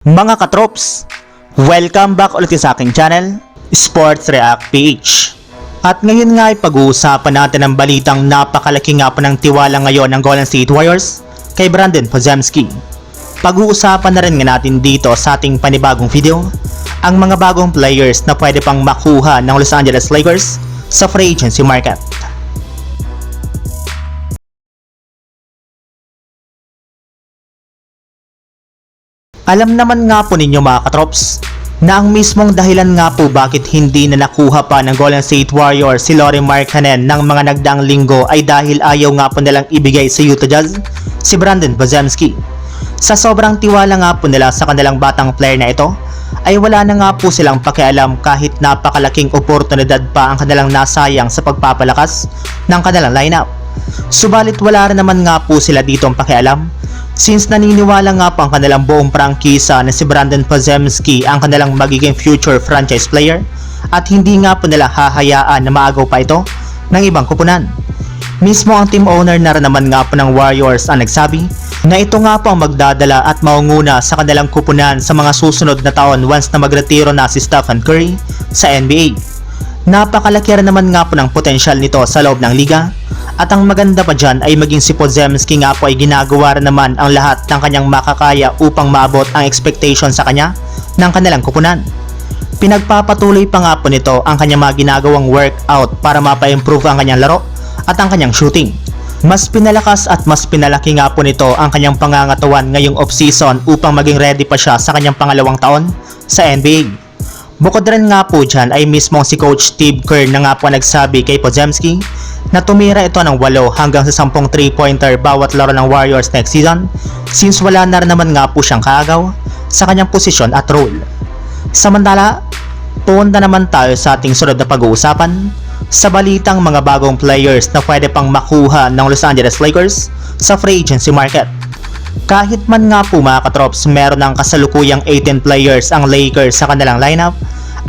Mga katrops, welcome back ulit sa aking channel, Sports React PH. At ngayon nga ay pag-uusapan natin ang balitang napakalaki nga po ng tiwala ngayon ng Golden State Warriors kay Brandon Podziemski. Pag-uusapan na rin nga natin dito sa ating panibagong video ang mga bagong players na pwede pang makuha ng Los Angeles Lakers sa free agency market. Alam naman nga po ninyo mga katrops na ang mismong dahilan nga po bakit hindi na nakuha pa ng Golden State Warriors si Laurie Markkanen ng mga nagdaang linggo ay dahil ayaw nga po nilang ibigay sa Utah Jazz si Brandon Podziemski. Sa sobrang tiwala nga po nila sa kanilang batang player na ito ay wala na nga po silang pakialam kahit napakalaking oportunidad pa ang kanilang nasayang sa pagpapalakas ng kanilang lineup. Subalit wala rin naman nga po sila dito ang pakialam since naniniwala nga po ang kanilang buong prangkisa na si Brandon Podziemski ang kanilang magiging future franchise player at hindi nga po nila hahayaan na maagaw pa ito ng ibang kupunan. Mismo ang team owner na rin naman nga po ng Warriors ang nagsabi na ito nga po ang magdadala at maunguna sa kanilang kupunan sa mga susunod na taon once na magretiro na si Stephen Curry sa NBA. Napakalaki rin naman nga po ng potensyal nito sa loob ng liga at ang maganda pa dyan ay maging si Podziemski nga po ay ginagawa naman ang lahat ng kanyang makakaya upang maabot ang expectation sa kanya ng kanilang kupunan. Pinagpapatuloy pa nga po nito ang kanyang mga ginagawang workout para mapa-improve ang kanyang laro at ang kanyang shooting. Mas pinalakas at mas pinalaki nga po nito ang kanyang pangangatawan ngayong off-season upang maging ready pa siya sa kanyang pangalawang taon sa NBA. Bukod rin nga po dyan ay mismo si Coach Steve Kerr na nga po nagsabi kay Podziemski na tumira ito ng 8 hanggang sa 10 3-pointer bawat laro ng Warriors next season since wala na rin naman nga po siyang kaagaw sa kanyang posisyon at role. Samantala, punta naman tayo sa ating sunod na pag-uusapan sa balitang mga bagong players na pwede pang makuha ng Los Angeles Lakers sa free agency market. Kahit man nga po mga katrops meron ng kasalukuyang 18 players ang Lakers sa kanilang lineup,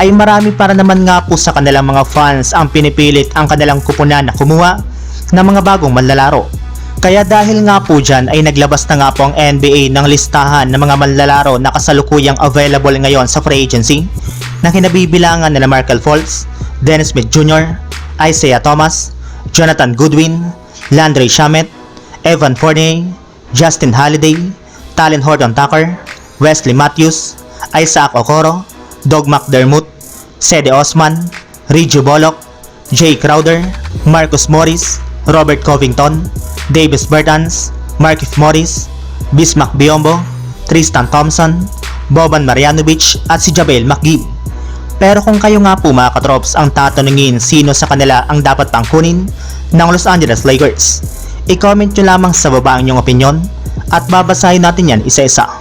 ay marami para naman nga po sa kanilang mga fans ang pinipilit ang kanilang kupunan na kumuha ng mga bagong manlalaro. Kaya dahil nga po dyan ay naglabas na nga po ang NBA ng listahan ng mga manlalaro na kasalukuyang available ngayon sa free agency na kinabibilangan nila Markel Fultz, Dennis Smith Jr., Isaiah Thomas, Jonathan Goodwin, Landry Shamet, Evan Fournier, Justin Holiday, Talon Horton Tucker, Wesley Matthews, Isaac Okoro, Doug McDermott, Sede Osman, Reggie Bullock, Jay Crowder, Marcus Morris, Robert Covington, Davis Bertans, Markif Morris, Bismack Biombo, Tristan Thompson, Boban Marjanovic at si Jabel McGee. Pero kung kayo nga po mga katrops ang tatanungin sino sa kanila ang dapat pang kunin ng Los Angeles Lakers, i-comment nyo lamang sa baba ang inyong opinion at babasahin natin yan isa-isa.